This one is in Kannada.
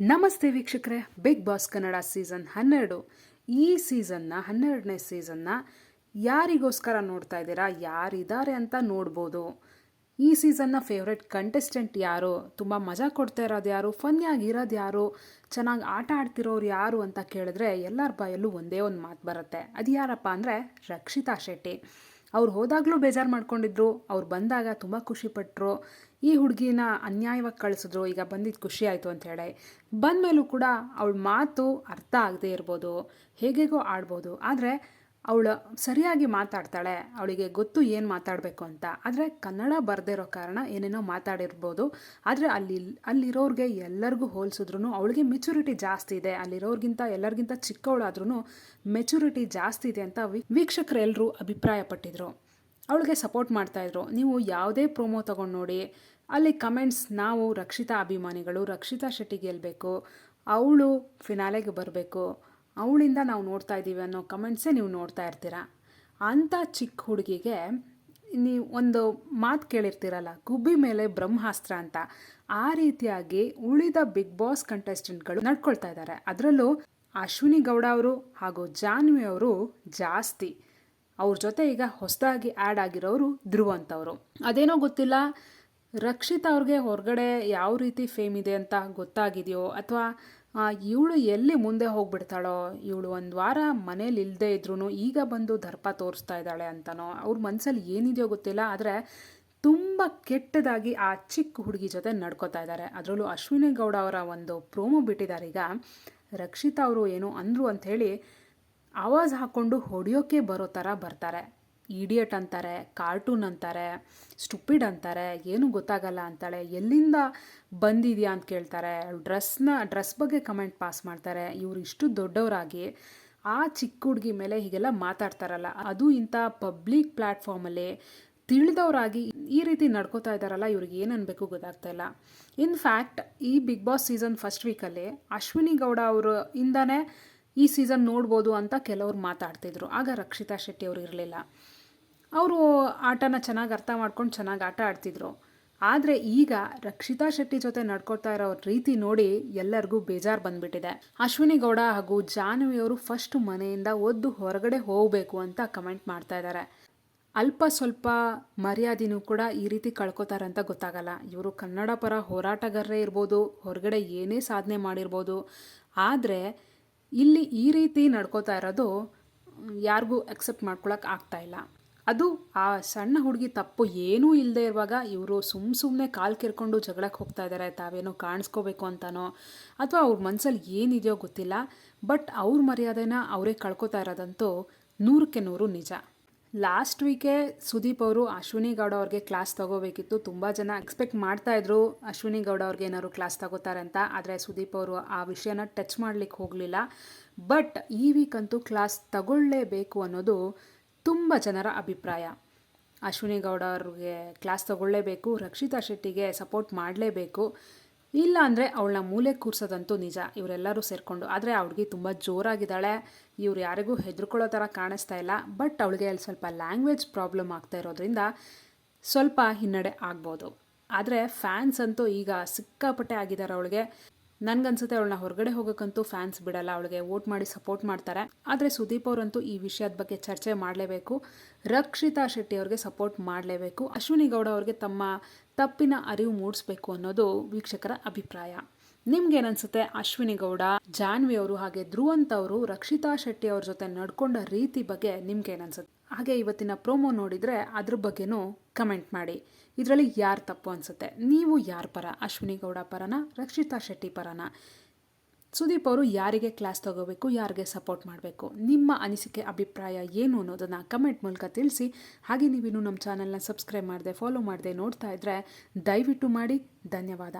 ನಮಸ್ತೆ ವೀಕ್ಷಕರೇ ಬಿಗ್ ಬಾಸ್ ಕನ್ನಡ ಸೀಸನ್ ಹನ್ನೆರಡು. ಈ ಸೀಸನ್ನ ಹನ್ನೆರಡನೇ ಸೀಸನ್ನ ಯಾರಿಗೋಸ್ಕರ ನೋಡ್ತಾ ಇದ್ದೀರಾ, ಯಾರಿದ್ದಾರೆ ಅಂತ ನೋಡ್ಬೋದು. ಈ ಸೀಸನ್ನ ಫೇವ್ರೆಟ್ ಕಂಟೆಸ್ಟೆಂಟ್ ಯಾರು? ತುಂಬ ಮಜಾ ಕೊಡ್ತಾ ಇರೋದು ಯಾರು? ಫನ್ಯಾಗಿ ಇರೋದು ಯಾರು? ಚೆನ್ನಾಗಿ ಆಟ ಆಡ್ತಿರೋರು ಯಾರು ಅಂತ ಕೇಳಿದ್ರೆ ಎಲ್ಲರ ಬಾಯಲ್ಲೂ ಒಂದೇ ಒಂದು ಮಾತು ಬರುತ್ತೆ. ಅದು ಯಾರಪ್ಪ ಅಂದರೆ ರಕ್ಷಿತಾ ಶೆಟ್ಟಿ. ಅವ್ರು ಹೋದಾಗಲೂ ಬೇಜಾರು ಮಾಡ್ಕೊಂಡಿದ್ರು, ಅವ್ರು ಬಂದಾಗ ತುಂಬ ಖುಷಿಪಟ್ಟರು ಈ ಹುಡುಗಿನ ಅನ್ಯಾಯವಾಗಿ ಕಳಿಸಿದ್ರು, ಈಗ ಬಂದಿದ್ದು ಖುಷಿ ಆಯಿತು ಅಂತ ಹೇಳಿ. ಬಂದಮೇಲೂ ಕೂಡ ಅವಳ ಮಾತು ಅರ್ಥ ಆಗದೆ ಇರ್ಬೋದು, ಹೇಗೆಗೋ ಆಡ್ಬೋದು. ಆದರೆ ಅವಳು ಸರಿಯಾಗಿ ಮಾತಾಡ್ತಾಳೆ, ಅವಳಿಗೆ ಗೊತ್ತು ಏನು ಮಾತಾಡಬೇಕು ಅಂತ. ಆದರೆ ಕನ್ನಡ ಬರ್ದಿರೋ ಕಾರಣ ಏನೇನೋ ಮಾತಾಡಿರ್ಬೋದು. ಆದರೆ ಅಲ್ಲಿ ಅಲ್ಲಿರೋರಿಗೆ ಎಲ್ಲರಿಗೂ ಹೋಲಿಸಿದ್ರು ಅವಳಿಗೆ ಮೆಚುರಿಟಿ ಜಾಸ್ತಿ ಇದೆ. ಅಲ್ಲಿರೋರ್ಗಿಂತ ಎಲ್ಲರಿಗಿಂತ ಚಿಕ್ಕವಳಾದ್ರೂ ಮೆಚುರಿಟಿ ಜಾಸ್ತಿ ಇದೆ ಅಂತ ವೀಕ್ಷಕರೆಲ್ಲರೂ ಅಭಿಪ್ರಾಯಪಟ್ಟಿದ್ರು. ಅವಳಿಗೆ ಸಪೋರ್ಟ್ ಮಾಡ್ತಾಯಿದ್ರು. ನೀವು ಯಾವುದೇ ಪ್ರೋಮೋ ತೊಗೊಂಡು ನೋಡಿ, ಅಲ್ಲಿ ಕಮೆಂಟ್ಸ್ ನಾವು ರಕ್ಷಿತಾ ಅಭಿಮಾನಿಗಳು, ರಕ್ಷಿತಾ ಶೆಟ್ಟಿ ಗೆಲ್ಲಬೇಕು ಅವಳು ಫಿನಾಲೆಗೆ ಬರಬೇಕು ಅವಳಿಂದ ನಾವು ನೋಡ್ತಾ ಇದ್ದೀವಿ ಅನ್ನೋ ಕಮೆಂಟ್ಸೇ ನೀವು ನೋಡ್ತಾ ಇರ್ತೀರ? ಅಂಥ ಚಿಕ್ಕ ಹುಡುಗಿಗೆ ನೀವು ಒಂದು ಮಾತು ಕೇಳಿರ್ತೀರಲ್ಲ, ಗುಬ್ಬಿ ಮೇಲೆ ಬ್ರಹ್ಮಾಸ್ತ್ರ ಅಂತ, ಆ ರೀತಿಯಾಗಿ ಉಳಿದ ಬಿಗ್ ಬಾಸ್ ಕಂಟೆಸ್ಟೆಂಟ್ಗಳು ನಡ್ಕೊಳ್ತಾ ಇದ್ದಾರೆ. ಅದರಲ್ಲೂ ಅಶ್ವಿನಿ ಗೌಡ ಅವರು ಹಾಗೂ ಜಾನ್ವಿ ಅವರು ಜಾಸ್ತಿ. ಅವ್ರ ಜೊತೆ ಈಗ ಹೊಸದಾಗಿ ಆ್ಯಡ್ ಆಗಿರೋರು ಧ್ರುವ ಅಂತವರು. ಅದೇನೋ ಗೊತ್ತಿಲ್ಲ, ರಕ್ಷಿತ್ ಅವ್ರಿಗೆ ಹೊರಗಡೆ ಯಾವ ರೀತಿ ಫೇಮ್ ಇದೆ ಅಂತ ಗೊತ್ತಾಗಿದೆಯೋ ಅಥವಾ ಇವಳು ಎಲ್ಲಿ ಮುಂದೆ ಹೋಗ್ಬಿಡ್ತಾಳೋ? ಇವಳು ಒಂದು ವಾರ ಮನೇಲಿ ಇಲ್ಲದೆ ಇದ್ರೂ ಈಗ ಬಂದು ದರ್ಪ ತೋರಿಸ್ತಾ ಇದ್ದಾಳೆ ಅಂತನೋ? ಅವ್ರ ಮನಸ್ಸಲ್ಲಿ ಏನಿದೆಯೋ ಗೊತ್ತಿಲ್ಲ, ಆದರೆ ತುಂಬ ಕೆಟ್ಟದಾಗಿ ಆ ಚಿಕ್ಕ ಹುಡುಗಿ ಜೊತೆ ನಡ್ಕೋತಾ ಇದ್ದಾರೆ ಅದರಲ್ಲೂ ಅಶ್ವಿನಿ ಗೌಡ ಅವರ ಒಂದು ಪ್ರೋಮೋ ಬಿಟ್ಟಿದ್ದಾರೆ ಈಗ ರಕ್ಷಿತಾ ಅವರು ಏನು ಅಂದರು ಅಂಥೇಳಿ ಆವಾಜ್ ಹಾಕ್ಕೊಂಡು ಹೊಡೆಯೋಕೆ ಬರೋ ಥರ ಬರ್ತಾರೆ. ಇಡಿಯಟ್ ಅಂತಾರೆ, ಕಾರ್ಟೂನ್ ಅಂತಾರೆ, ಸ್ಟುಪಿಡ್ ಅಂತಾರೆ, ಏನೂ ಗೊತ್ತಾಗಲ್ಲ ಅಂತಾಳೆ. ಎಲ್ಲಿಂದ ಬಂದಿದೆಯಾ ಅಂತ ಕೇಳ್ತಾರೆ. ಡ್ರೆಸ್ನ, ಡ್ರೆಸ್ ಬಗ್ಗೆ ಕಮೆಂಟ್ ಪಾಸ್ ಮಾಡ್ತಾರೆ. ಇವರು ಇಷ್ಟು ದೊಡ್ಡವರಾಗಿ ಆ ಚಿಕ್ಕ ಹುಡುಗಿ ಮೇಲೆ ಹೀಗೆಲ್ಲ ಮಾತಾಡ್ತಾರಲ್ಲ. ಅದು ಇಂಥ ಪಬ್ಲಿಕ್ ಪ್ಲ್ಯಾಟ್ಫಾರ್ಮಲ್ಲಿ ತಿಳಿದವರಾಗಿ ಈ ರೀತಿ ನಡ್ಕೋತಾ ಇದ್ದಾರಲ್ಲ, ಇವ್ರಿಗೆ ಏನು ಗೊತ್ತಾಗ್ತಾ ಇಲ್ಲ. ಇನ್ ಫ್ಯಾಕ್ಟ್, ಈ ಬಿಗ್ ಬಾಸ್ ಸೀಸನ್ ಫಸ್ಟ್ ವೀಕಲ್ಲಿ ಅಶ್ವಿನಿ ಗೌಡ ಅವರು ಇಂದಾನೆ ಈ ಸೀಸನ್ ನೋಡ್ಬೋದು ಅಂತ ಕೆಲವರು ಮಾತಾಡ್ತಿದ್ರು. ಆಗ ರಕ್ಷಿತಾ ಶೆಟ್ಟಿ ಅವರು ಇರಲಿಲ್ಲ. ಅವರು ಆಟನ ಚೆನ್ನಾಗಿ ಅರ್ಥ ಮಾಡ್ಕೊಂಡು ಚೆನ್ನಾಗಿ ಆಟ ಆಡ್ತಿದ್ರು. ಆದರೆ ಈಗ ರಕ್ಷಿತಾ ಶೆಟ್ಟಿ ಜೊತೆ ನಡ್ಕೊತಾ ಇರೋ ರೀತಿ ನೋಡಿ ಎಲ್ಲರಿಗೂ ಬೇಜಾರು ಬಂದ್ಬಿಟ್ಟಿದೆ. ಅಶ್ವಿನಿ ಗೌಡ ಹಾಗೂ ಜಾಹ್ನವಿಯವರು ಫಸ್ಟ್ ಮನೆಯಿಂದ ಒದ್ದು ಹೊರಗಡೆ ಹೋಗಬೇಕು ಅಂತ ಕಮೆಂಟ್ ಮಾಡ್ತಾ ಇದ್ದಾರೆ ಅಲ್ಪ ಸ್ವಲ್ಪ ಮರ್ಯಾದೆನೂ ಕೂಡ ಈ ರೀತಿ ಕಳ್ಕೊತಾರಂತ ಗೊತ್ತಾಗಲ್ಲ. ಇವರು ಕನ್ನಡ ಪರ ಹೋರಾಟಗಾರರೇ ಇರ್ಬೋದು, ಹೊರಗಡೆ ಏನೇ ಸಾಧನೆ ಮಾಡಿರ್ಬೋದು. ಆದರೆ ಇಲ್ಲಿ ಈ ರೀತಿ ನಡ್ಕೋತಾ ಇರೋದು ಯಾರಿಗೂ ಅಕ್ಸೆಪ್ಟ್ ಮಾಡ್ಕೊಳಕ್ಕೆ ಆಗ್ತಾ ಇಲ್ಲ. ಅದು ಆ ಸಣ್ಣ ಹುಡುಗಿ ತಪ್ಪು ಏನೂ ಇಲ್ಲದೆ ಇರುವಾಗ ಇವರು ಸುಮ್ಮ ಸುಮ್ಮನೆ ಕಾಲು ಕೆರ್ಕೊಂಡು ಜಗಳಕ್ಕೆ ಹೋಗ್ತಾ ಇದ್ದಾರೆ ತಾವೇನೋ ಕಾಣಿಸ್ಕೋಬೇಕು ಅಂತನೋ ಅಥವಾ ಅವ್ರ ಮನಸ್ಸಲ್ಲಿ ಏನಿದೆಯೋ ಗೊತ್ತಿಲ್ಲ, ಬಟ್ ಅವ್ರ ಮರ್ಯಾದೆನ ಅವರೇ ಕಳ್ಕೊತಾ ಇರೋದಂತೂ ನೂರಕ್ಕೆ ನೂರು ನಿಜ. ಲಾಸ್ಟ್ ವೀಕೆ ಸುದೀಪ್ ಅವರು ಅಶ್ವಿನಿ ಗೌಡ ಅವ್ರಿಗೆ ಕ್ಲಾಸ್ ತಗೋಬೇಕಿತ್ತು, ತುಂಬ ಜನ ಎಕ್ಸ್ಪೆಕ್ಟ್ ಮಾಡ್ತಾ ಇದ್ರು ಅಶ್ವಿನಿ ಗೌಡ ಅವ್ರಿಗೆ ಏನಾದ್ರು ಕ್ಲಾಸ್ ತಗೋತಾರೆ ಅಂತ, ಆದರೆ ಸುದೀಪ್ ಅವರು ಆ ವಿಷಯನ ಟಚ್ ಮಾಡ್ಲಿಕ್ಕೆ ಹೋಗಲಿಲ್ಲ. ಬಟ್ ಈ ವೀಕ್ ಅಂತೂ ಕ್ಲಾಸ್ ತಗೊಳ್ಳೇಬೇಕು ಅನ್ನೋದು ತುಂಬ ಜನರ ಅಭಿಪ್ರಾಯ. ಅಶ್ವಿನಿ ಗೌಡ ಅವ್ರಿಗೆ ಕ್ಲಾಸ್ ತಗೊಳ್ಳೇಬೇಕು, ರಕ್ಷಿತಾ ಶೆಟ್ಟಿಗೆ ಸಪೋರ್ಟ್ ಮಾಡಲೇಬೇಕು. ಇಲ್ಲ ಅಂದರೆ ಅವಳನ್ನ ಮೂಲೆ ಕೂರ್ಸೋದಂತೂ ನಿಜ, ಇವರೆಲ್ಲರೂ ಸೇರಿಕೊಂಡು. ಆದರೆ ಅವ್ಳಿಗೆ ತುಂಬ ಜೋರಾಗಿದ್ದಾಳೆ. ಇವ್ರು ಯಾರಿಗೂ ಹೆದರ್ಕೊಳ್ಳೋ ಥರ ಕಾಣಿಸ್ತಾ ಇಲ್ಲ. ಬಟ್ ಅವಳಿಗೆ ಅಲ್ಲಿ ಸ್ವಲ್ಪ ಲ್ಯಾಂಗ್ವೇಜ್ ಪ್ರಾಬ್ಲಮ್ ಆಗ್ತಾ ಇರೋದ್ರಿಂದ ಸ್ವಲ್ಪ ಹಿನ್ನಡೆ ಆಗ್ಬೋದು. ಆದರೆ ಫ್ಯಾನ್ಸ್ ಅಂತೂ ಈಗ ಸಿಕ್ಕಾಪಟ್ಟೆ ಆಗಿದ್ದಾರೆ ಅವಳಿಗೆ. ನನಗನ್ಸುತ್ತೆ ಅವಳನ್ನ ಹೊರಗಡೆ ಹೋಗೋಕ್ಕಂತೂ ಫ್ಯಾನ್ಸ್ ಬಿಡಲ್ಲ. ಅವಳಿಗೆ ವೋಟ್ ಮಾಡಿ ಸಪೋರ್ಟ್ ಮಾಡ್ತಾರೆ. ಆದರೆ ಸುದೀಪ್ ಅವರಂತೂ ಈ ವಿಷಯದ ಬಗ್ಗೆ ಚರ್ಚೆ ಮಾಡಲೇಬೇಕು. ರಕ್ಷಿತಾ ಶೆಟ್ಟಿ ಅವ್ರಿಗೆ ಸಪೋರ್ಟ್ ಮಾಡಲೇಬೇಕು. ಅಶ್ವಿನಿ ಗೌಡ ಅವ್ರಿಗೆ ತಮ್ಮ ತಪ್ಪಿನ ಅರಿವು ಮೂಡಿಸ್ಬೇಕು ಅನ್ನೋದು ವೀಕ್ಷಕರ ಅಭಿಪ್ರಾಯ. ನಿಮ್ಗೇನನ್ಸುತ್ತೆ? ಅಶ್ವಿನಿ ಗೌಡ, ಜಾನ್ವಿ ಅವರು ಹಾಗೆ ಧ್ರುವಂತ್ ಅವರು, ರಕ್ಷಿತಾ ಶೆಟ್ಟಿ ಅವ್ರ ಜೊತೆ ನಡ್ಕೊಂಡ ರೀತಿ ಬಗ್ಗೆ ನಿಮ್ಗೇನನ್ಸುತ್ತೆ? ಹಾಗೆ ಇವತ್ತಿನ ಪ್ರೋಮೋ ನೋಡಿದರೆ ಅದ್ರ ಬಗ್ಗೆನೂ ಕಮೆಂಟ್ ಮಾಡಿ. ಇದರಲ್ಲಿ ಯಾರು ತಪ್ಪು ಅನಿಸುತ್ತೆ? ನೀವು ಯಾರ ಪರ? ಅಶ್ವಿನಿ ಗೌಡ ಪರನ, ರಕ್ಷಿತಾ ಶೆಟ್ಟಿ ಪರನ? ಸುದೀಪ್ ಅವರು ಯಾರಿಗೆ ಕ್ಲಾಸ್ ತಗೋಬೇಕು, ಯಾರಿಗೆ ಸಪೋರ್ಟ್ ಮಾಡಬೇಕು? ನಿಮ್ಮ ಅನಿಸಿಕೆ, ಅಭಿಪ್ರಾಯ ಏನು ಅನ್ನೋದನ್ನು ಕಮೆಂಟ್ ಮೂಲಕ ತಿಳಿಸಿ. ಹಾಗೆ ನೀವಿನ್ನೂ ನಮ್ಮ ಚಾನಲ್ನ ಸಬ್ಸ್ಕ್ರೈಬ್ ಮಾಡದೆ ಫಾಲೋ ಮಾಡಿದೆ ನೋಡ್ತಾ ಇದ್ದರೆ ದಯವಿಟ್ಟು ಮಾಡಿ. ಧನ್ಯವಾದ.